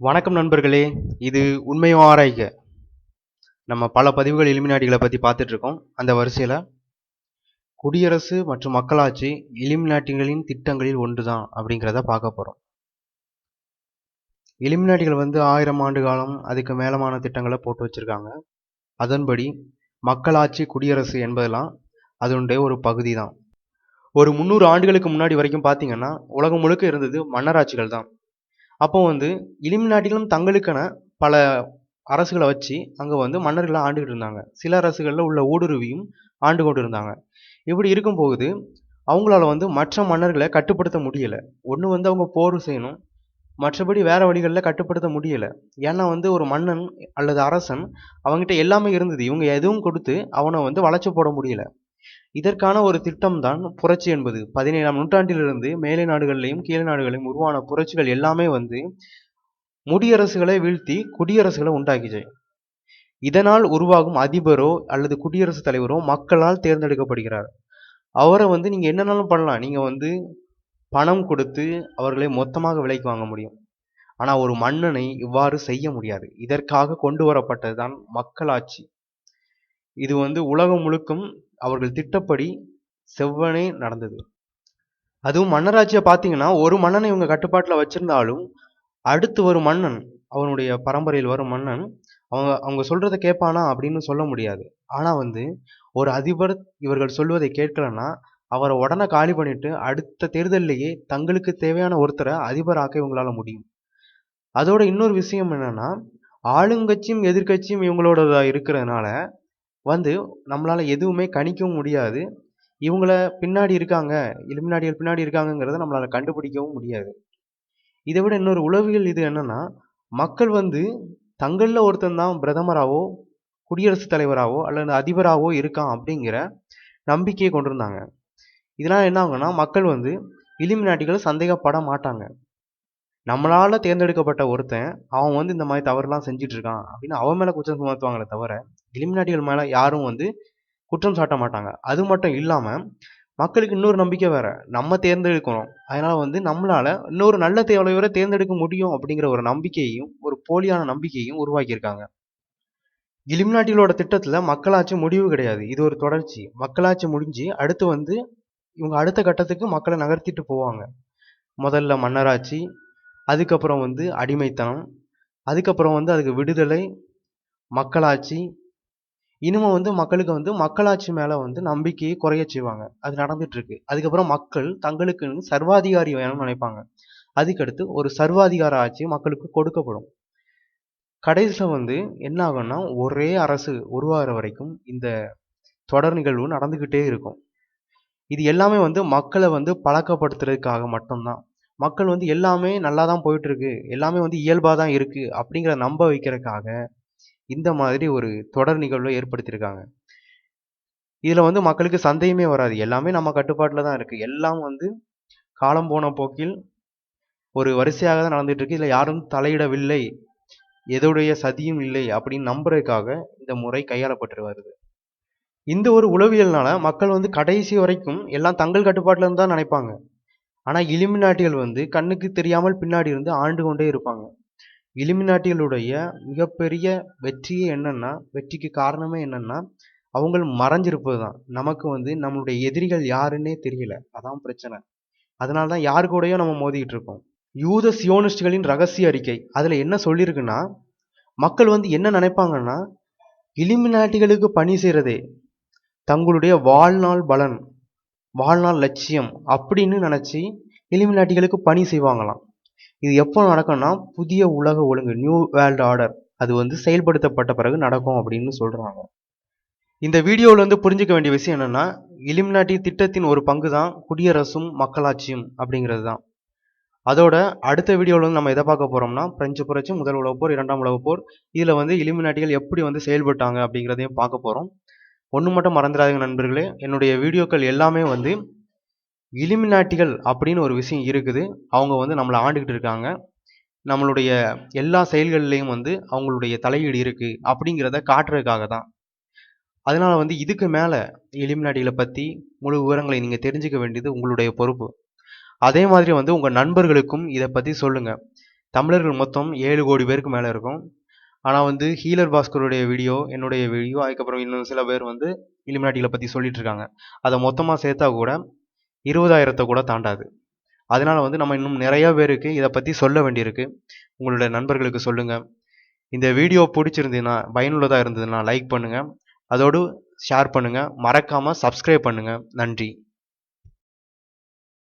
வணக்கம் நண்பர்களே இது உண்மையும் ஆராய்க. நம்ம பல பதிவுகள் இலுமினாட்டிகளை பற்றி பார்த்துட்டு இருக்கோம் அந்த வரிசையில் குடியரசு மற்றும் மக்களாட்சி இலிமினாட்டிகளின் திட்டங்களில் ஒன்று தான் அப்படிங்கிறத பார்க்க போகிறோம் இலிமினாட்டிகள் வந்து ஆயிரம் ஆண்டு காலம் அதுக்கு மேலமான திட்டங்களை போட்டு வச்சுருக்காங்க. அதன்படி மக்களாட்சி குடியரசு என்பதெல்லாம் அதனுடைய ஒரு பகுதி தான் ஒரு முந்நூறு ஆண்டுகளுக்கு முன்னாடி வரைக்கும் பார்த்தீங்கன்னா உலகம் முழுக்க இருந்தது மன்னராட்சிகள் தான் அப்போ வந்து இலுமினாட்டிகளும் தங்களுக்கென பல அரசுகளை வச்சு அங்கே வந்து மன்னர்களை ஆண்டுகிட்டு இருந்தாங்க. சில அரசுகளில் உள்ள ஊடுருவியும் ஆண்டு கொண்டு இருந்தாங்க. இப்படி இருக்கும்போது அவங்களால வந்து மற்ற மன்னர்களை கட்டுப்படுத்த முடியலை. ஒன்று வந்து அவங்க போர் செய்யணும் மற்றபடி வேறு வழிகளில் கட்டுப்படுத்த முடியலை. ஏன்னா வந்து ஒரு மன்னன் அல்லது அரசன் அவங்ககிட்ட எல்லாமே இருந்தது. இவங்க எதுவும் கொடுத்து அவனை வந்து வளைச்சு போட முடியலை. இதற்கான ஒரு திட்டம் தான் புரட்சி என்பது. பதினேழாம் நூற்றாண்டிலிருந்து மேலை நாடுகளிலையும் கீழ் நாடுகளிலும் உருவான புரட்சிகள் எல்லாமே வந்து முடியரசுகளை வீழ்த்தி குடியரசுகளை உண்டாக்கிச்சு. இதனால் உருவாகும் அதிபரோ அல்லது குடியரசுத் தலைவரோ மக்களால் தேர்ந்தெடுக்கப்படுகிறார். அவரை வந்து நீங்க என்னன்னாலும் பண்ணலாம். நீங்க வந்து பணம் கொடுத்து அவர்களை மொத்தமாக விலைக்கு வாங்க முடியும். ஆனா ஒரு மன்னனை இவ்வாறு செய்ய முடியாது. இதற்காக கொண்டு வரப்பட்டதுதான் மக்களாட்சி. இது வந்து உலகம் முழுக்கும் அவர்கள் திட்டப்படி செவ்வனே நடந்தது. அதுவும் மன்னராட்சியை பார்த்தீங்கன்னா ஒரு மன்னனை இவங்க கட்டுப்பாட்டில் வச்சிருந்தாலும் அடுத்து வரும் மன்னன் அவனுடைய பரம்பரையில் வரும் மன்னன் அவங்க அவங்க சொல்றத கேட்பானா அப்படின்னு சொல்ல முடியாது. ஆனா வந்து ஒரு அதிபர் இவர்கள் சொல்வதை கேட்கலன்னா அவரை உடனே காலி பண்ணிட்டு அடுத்த தேர்தலிலேயே தங்களுக்கு தேவையான ஒருத்தரை அதிபராக்க இவங்களால முடியும். அதோட இன்னொரு விஷயம் என்னன்னா ஆளுங்கட்சியும் எதிர்க்கட்சியும் இவங்களோட இருக்கிறதுனால வந்து நம்மளால் எதுவுமே கணிக்கவும் முடியாது. இவங்கள பின்னாடி இருக்காங்க. இலுமினாடிகள் பின்னாடி இருக்காங்கங்கிறத நம்மளால் கண்டுபிடிக்கவும் முடியாது. இதை விட இன்னொரு உளவியல் இது என்னன்னா மக்கள் வந்து தங்களில் ஒருத்தன் தான் பிரதமராகவோ குடியரசுத் தலைவராகவோ அல்லது அதிபராகவோ இருக்கான் அப்படிங்கிற நம்பிக்கையை கொண்டிருந்தாங்க. இதனால் என்ன ஆகும்னா மக்கள் வந்து இலுமினாட்டிகளை சந்தேகப்பட மாட்டாங்க. நம்மளால் தேர்ந்தெடுக்கப்பட்ட ஒருத்தன் அவன் வந்து இந்த மாதிரி தவறுலாம் செஞ்சிட்ருக்கான் அப்படின்னு அவன் மேலே குற்றம் சுமத்துவாங்களே தவிர எலிமினாட்டிகள் மேலே யாரும் வந்து குற்றம் சாட்ட மாட்டாங்க. அது மட்டும் இல்லாமல் மக்களுக்கு இன்னொரு நம்பிக்கை வேற. நம்ம தேர்ந்தெடுக்கணும். அதனால் வந்து நம்மளால் இன்னொரு நல்ல தலைவரை தேர்ந்தெடுக்க முடியும் அப்படிங்கிற ஒரு நம்பிக்கையையும் ஒரு போலியான நம்பிக்கையும் உருவாக்கியிருக்காங்க. இலிமினாட்டிகளோட திட்டத்தில் மக்களாட்சி முடிவு கிடையாது. இது ஒரு தொடர்ச்சி. மக்களாட்சி முடிஞ்சு அடுத்து வந்து இவங்க அடுத்த கட்டத்துக்கு மக்களை நகர்த்திட்டு போவாங்க. முதல்ல மன்னராட்சி அதுக்கப்புறம் வந்து அடிமைத்தனம். அதுக்கப்புறம் வந்து அதுக்கு விடுதலை மக்களாட்சி. இனிமே வந்து மக்களுக்கு வந்து மக்களாட்சி மேலே வந்து நம்பிக்கையை குறைய செய்வாங்க. அது நடந்துட்டுருக்கு. அதுக்கப்புறம் மக்கள் தங்களுக்குன்னு சர்வாதிகாரி வேணும்னு நினைப்பாங்க. அதுக்கடுத்து ஒரு சர்வாதிகார ஆட்சி மக்களுக்கு கொடுக்கப்படும். கடைசியில் வந்து என்ன ஆகும்னா ஒரே அரசு உருவாகிற வரைக்கும் இந்த தொடர் நிகழ்வு நடந்துக்கிட்டே இருக்கும். இது எல்லாமே வந்து மக்களை வந்து பழக்கப்படுத்துறதுக்காக மட்டும்தான். மக்கள் வந்து எல்லாமே நல்லா தான் போயிட்டுருக்கு. எல்லாமே வந்து இயல்பாக தான் இருக்குது அப்படிங்கிற நம்ப வைக்கிறதுக்காக இந்த மாதிரி ஒரு தொடர் நிகழ்வை ஏற்படுத்தியிருக்காங்க. இதில் வந்து மக்களுக்கு சந்தேகமே வராது. எல்லாமே நம்ம கட்டுப்பாட்டில் தான் இருக்குது எல்லாம் வந்து காலம் போன போக்கில் ஒரு வரிசையாக தான் நடந்துகிட்ருக்கு இதில் யாரும் தலையிடவில்லை. எதுடைய சதியும் இல்லை அப்படின்னு நம்புறதுக்காக இந்த முறை கையாளப்பட்டு வருது. இந்த ஒரு உளவியல்னால மக்கள் வந்து கடைசி வரைக்கும் எல்லாம் தங்கள் கட்டுப்பாட்டில் தான் நினைப்பாங்க. ஆனால் இலுமினாட்டிகள் வந்து கண்ணுக்கு தெரியாமல் பின்னாடி இருந்து ஆண்டு கொண்டே இருப்பாங்க. இலுமினாட்டிகளுடைய மிகப்பெரிய வெற்றியே என்னென்னா வெற்றிக்கு காரணமே என்னன்னா அவங்க மறைஞ்சிருப்பது தான் நமக்கு வந்து நம்மளுடைய எதிரிகள் யாருன்னே தெரியல. அதான் பிரச்சனை. அதனால தான் யாரு கூடயும் நம்ம மோதிக்கிட்டு இருக்கோம். யூத சியோனிஸ்டுகளின் ரகசிய அறிக்கை. அதில் என்ன சொல்லியிருக்குன்னா மக்கள் வந்து என்ன நினைப்பாங்கன்னா இலிமினாட்டிகளுக்கு பணி செய்கிறதே தங்களுடைய வாழ்நாள் பலன். வாழ்நாள் லட்சியம் அப்படின்னு நினச்சி இலுமினாட்டிகளுக்கு பணி செய்வாங்களாம். இது எப்போ நடக்கும்னா புதிய உலக ஒழுங்கு நியூ வேர்ல்டு ஆர்டர் அது வந்து செயல்படுத்தப்பட்ட பிறகு நடக்கும் அப்படின்னு சொல்கிறாங்க இந்த வீடியோவில் வந்து புரிஞ்சுக்க வேண்டிய விஷயம் என்னென்னா இலிமினாட்டி திட்டத்தின் ஒரு பங்கு தான் குடியரசும் மக்களாட்சியும் அப்படிங்கிறது தான் அதோட அடுத்த வீடியோவில் வந்து நம்ம எதை பார்க்க போகிறோம்னா பிரெஞ்சு புரட்சி முதல் உலகப்போர் இரண்டாம் உலகப்போர் இதில் வந்து இலுமினாட்டிகள் எப்படி வந்து செயல்பட்டாங்க அப்படிங்கிறதையும் பார்க்க போகிறோம் ஒன்று மட்டும் மறந்துடாதீங்க நண்பர்களே. என்னுடைய வீடியோக்கள் எல்லாமே வந்து இலிமினாட்டிகள் அப்படின்னு ஒரு விஷயம் இருக்குது. அவங்க வந்து நம்மளை ஆண்டுக்கிட்டு இருக்காங்க. நம்மளுடைய எல்லா செயல்கள்லேயும் வந்து அவங்களுடைய தலையீடு இருக்குது அப்படிங்கிறத காட்டுறதுக்காக தான். அதனால் வந்து இதுக்கு மேலே இலுமினாட்டிகளை பற்றி முழு விவரங்களை நீங்கள் தெரிஞ்சுக்க வேண்டியது உங்களுடைய பொறுப்பு. அதே மாதிரி வந்து உங்கள் நண்பர்களுக்கும் இதை பற்றி சொல்லுங்கள் தமிழர்கள் மொத்தம் ஏழு கோடி பேருக்கு மேலே இருக்கும். ஆனால் வந்து ஹீலர் பாஸ்கருடைய வீடியோ என்னுடைய வீடியோ அதுக்கப்புறம் இன்னும் சில பேர் வந்து இலுமினாட்டிகளை பற்றி சொல்லிட்டு இருக்காங்க அதை மொத்தமாக சேர்த்தா கூட இருபதாயிரத்தை கூட தாண்டாது. அதனால் வந்து நம்ம இன்னும் நிறையா பேருக்கு இதை பற்றி சொல்ல வேண்டியிருக்கு. உங்களுடைய நண்பர்களுக்கு சொல்லுங்கள் இந்த வீடியோ பிடிச்சிருந்ததுன்னா பயனுள்ளதாக இருந்ததுன்னா லைக் பண்ணுங்கள் அதோடு ஷேர் பண்ணுங்கள் மறக்காமல் சப்ஸ்கிரைப் பண்ணுங்கள் நன்றி.